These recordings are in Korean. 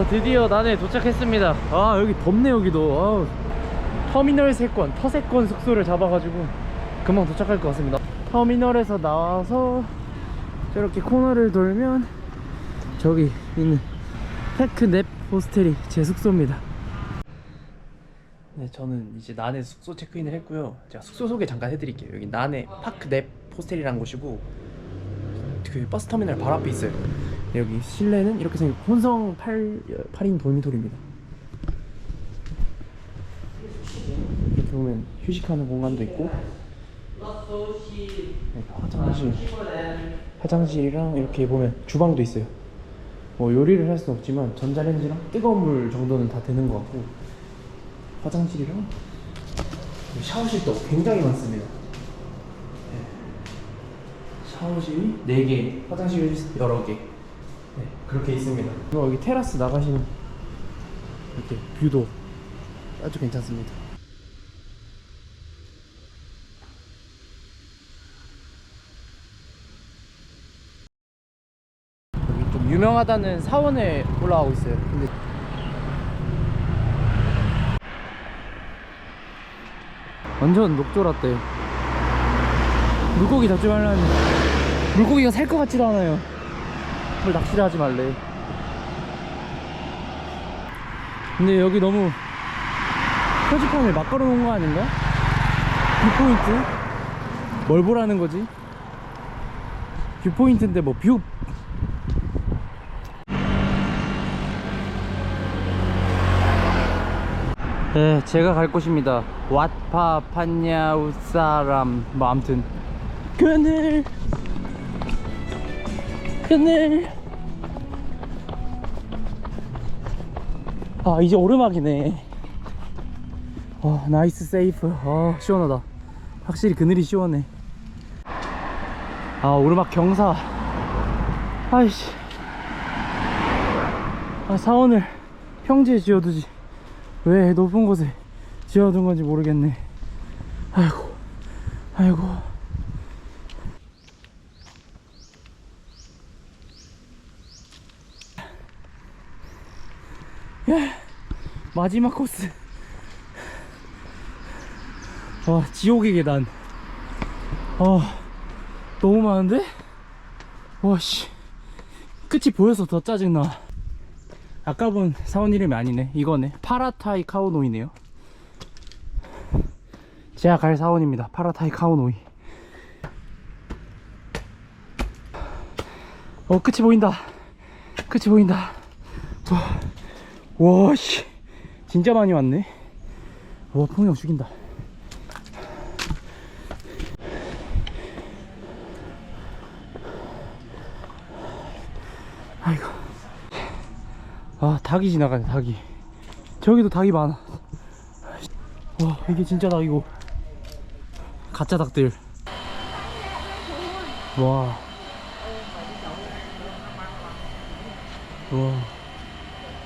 저 드디어 난에 도착했습니다. 아 여기 덥네 여기도. 아우. 터미널 세권, 터세권 숙소를 잡아가지고 금방 도착할 것 같습니다. 터미널에서 나와서 저렇게 코너를 돌면 저기 있는 테크넵 호스텔이 제 숙소입니다. 네, 저는 이제 난에 숙소 체크인을 했고요. 제가 숙소 소개 잠깐 해드릴게요. 여기 난에 파크넵 호스텔이라는 곳이고 그 버스 터미널 바로 앞에 있어요. 여기 실내는 이렇게 생긴 혼성 8, 8인 도미토리입니다. 이렇게 보면 휴식하는 공간도 있고 네, 화장실 화장실이랑 이렇게 보면 주방도 있어요. 뭐 요리를 할 수는 없지만 전자레인지랑 뜨거운 물 정도는 다 되는 것 같고 화장실이랑 샤워실도 굉장히 많습니다. 네. 샤워실이 4개, 화장실 여러 개. 네, 그렇게 있습니다. 그리고 여기 테라스 나가시는 이렇게 뷰도 아주 괜찮습니다. 여기 좀 유명하다는 사원에 올라가고 있어요. 근데 완전 녹조라떼. 물고기 잡지 말라니. 물고기가 살 것 같지도 않아요. 뭘 낚시를 하지 말래. 근데 여기 너무 표지판을 막 걸어놓은 거 아닌가? 뷰포인트? 뭘 보라는 거지? 뷰포인트인데 뭐 뷰. 네, 제가 갈 곳입니다. 왓파 판야우 사람 뭐 아무튼 그늘 그늘. 아 이제 오르막이네. 아 나이스 세이프. 아 시원하다. 확실히 그늘이 시원해. 아 오르막 경사. 아이씨. 아 사원을 평지에 지어두지. 왜 높은 곳에 지어둔 건지 모르겠네. 아이고. 아이고 야, 마지막 코스. 와 지옥의 계단 아 너무 많은데? 와씨. 끝이 보여서 더 짜증나. 아까 본 사원 이름이 아니네. 이거네. 파라타이 카오노이네요. 제가 갈 사원입니다. 파라타이 카오노이. 어 끝이 보인다. 끝이 보인다. 와, 씨. 진짜 많이 왔네. 와, 풍경 죽인다. 아이고. 아, 닭이 지나가네, 닭이. 저기도 닭이 많아. 와, 이게 진짜 닭이고. 가짜 닭들. 와. 와.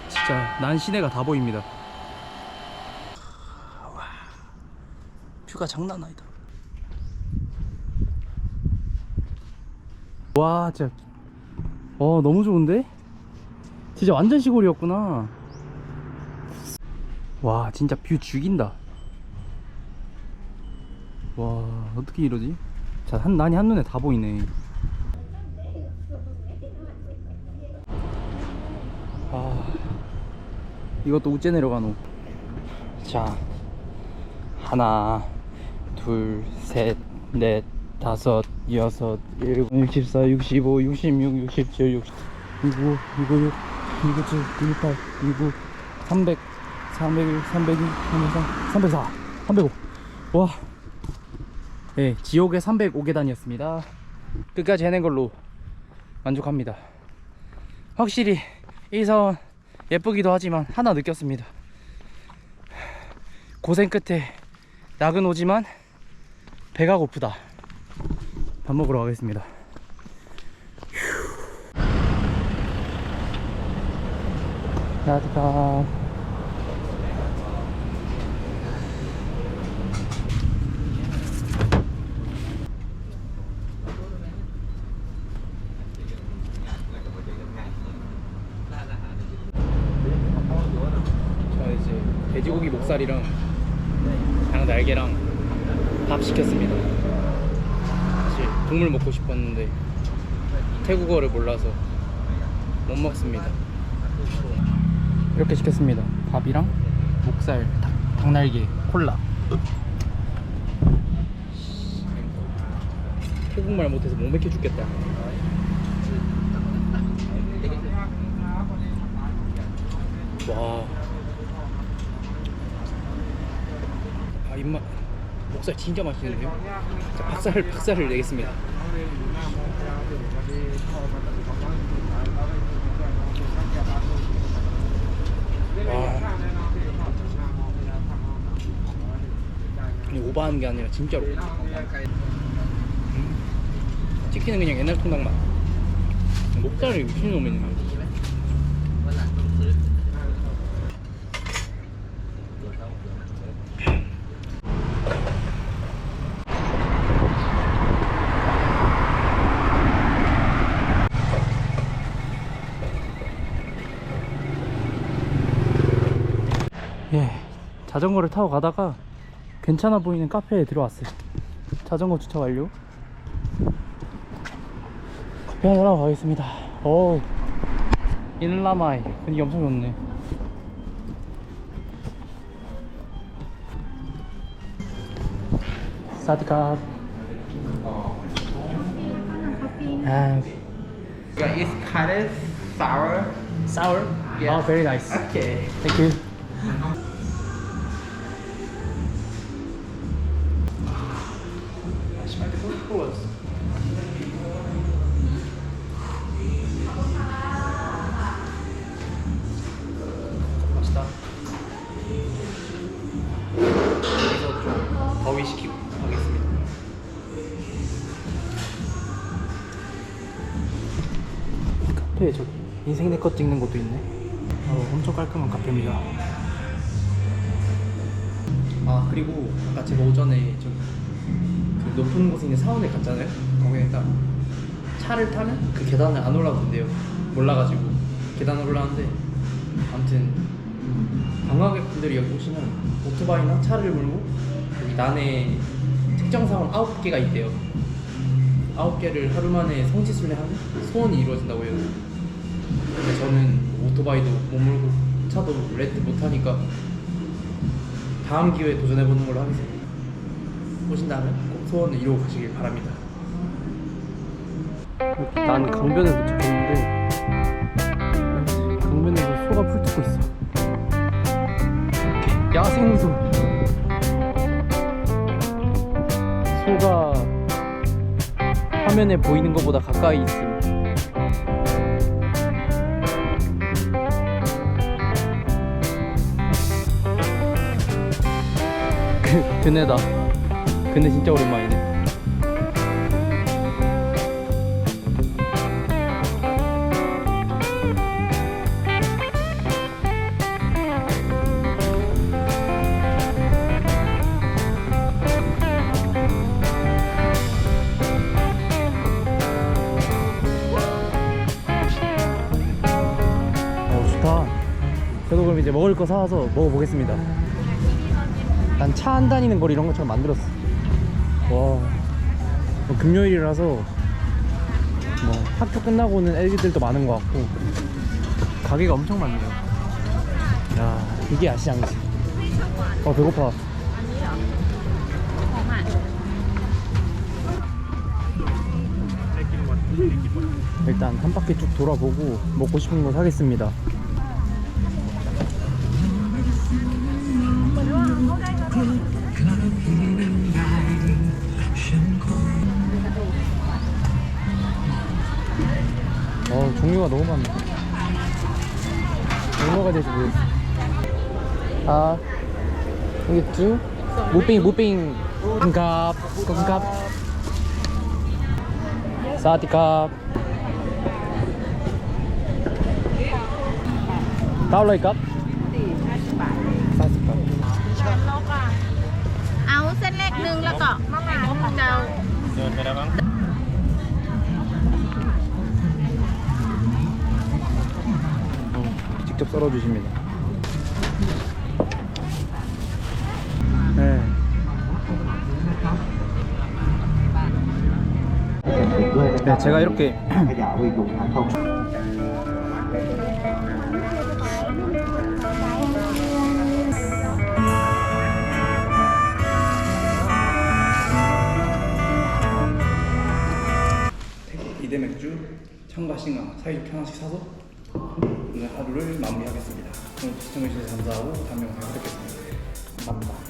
진짜 난 시내가 다 보입니다. 뷰가 장난 아니다. 와, 진짜, 어 너무 좋은데? 진짜 완전 시골이었구나. 와, 진짜 뷰 죽인다. 와, 어떻게 이러지? 자, 한 난이 한 눈에 다 보이네. 아. 이것도 우째 내려가노 자 하나 둘 셋 넷 다섯 여섯 일곱 육십사 육십오 육십육 육십칠 육십 이구 이구육 이구칠 이구팔 이구 삼백 삼백일 삼백이 삼백삼 삼백사 삼백오. 와. 네, 지옥의 305계단이었습니다. 끝까지 해낸 걸로 만족합니다. 확실히 이 사원 예쁘기도 하지만 하나 느꼈습니다. 고생 끝에 낙은 오지만 배가 고프다. 밥 먹으러 가겠습니다. 따뜻한. 저 이제 돼지고기 목살이랑 장 날개랑 밥 시켰습니다. 사실 국물 먹고 싶었는데 태국어를 몰라서 못 먹습니다. 이렇게 시켰습니다. 밥이랑 목살, 닭, 닭날개, 콜라. 태국말 못해서 못 맥혀 죽겠다. 와. 아 입맛 목살 진짜 맛있는데요? 자, 박살을 박살을 내겠습니다. 와. 오버하는 게 아니라 진짜로. 음. 치킨은 그냥 옛날 통닭 맛. 목살이 미친놈이네. 예, 자전거를 타고 가다가 괜찮아 보이는 카페에 들어왔어요. 자전거 주차 완료. 커피 한잔 하고 가겠습니다. 오, 인라마이 분위기 엄청 좋네. 사디캅. 아, Yeah, it's kind of sour. sour. Yeah. Oh, very nice. Okay. Thank you. 더위 식히고 가겠습니다. 카페에 저기 인생 내 것 찍는 곳도 있네. 어, 엄청 깔끔한 카페입니다. 아 그리고 아까 제가 오전에 좀그 높은 곳에 있는 사원에 갔잖아요. 거기에다 차를 타면 그 계단을 안 올라도 된대요. 몰라가지고 계단을 올라왔는데 아무튼 관광객분들이 여기 오시면 오토바이나 차를 몰고 난에 특정 사원 9개가 있대요. 9개를 하루 만에 성지순례 하면 소원이 이루어진다고 해요. 근데 저는 오토바이도 못 몰고 차도 렌트 못 하니까 다음 기회에 도전해 보는 걸로 하겠습니다. 오신다면 꼭 소원을 이루어 가시길 바랍니다. 난 강변에 도착했는데 강변에서 소가 풀 트고 있어. 야생소. 화면에 보이는 것보다 가까이 있음. 그, 그네다. 그네 진짜 오랜만이네. 먹을 거 사와서 먹어보겠습니다. 난 차 안 다니는 거리 이런 것처럼 만들었어. 와. 뭐 금요일이라서 뭐 학교 끝나고 오는 애기들도 많은 것 같고 가게가 엄청 많네요. 야, 이게 아시장이지. 어, 배고파. 일단 한 바퀴 쭉 돌아보고 먹고 싶은 거 사겠습니다. 종류가 너무 많네. 뭐 먹어야 될지 모르겠어. 아 이게 두 무빙 무빙 콩갑 콩갑 사디캅 cao lời cấp 40 cấp เอาเส้นเล็กหนึ่งแล้วก็มะนาวเจ้า เดินไปแล้วมั้ง 직접 썰어주십니다. 네. 네, 제가 이렇게 이대 맥주, 청과 싱어 사이좋게 하나씩 사서 오늘 하루를 마무리하겠습니다. 오늘 시청해주셔서 감사하고 다음 영상에 뵙겠습니다. 감사합니다.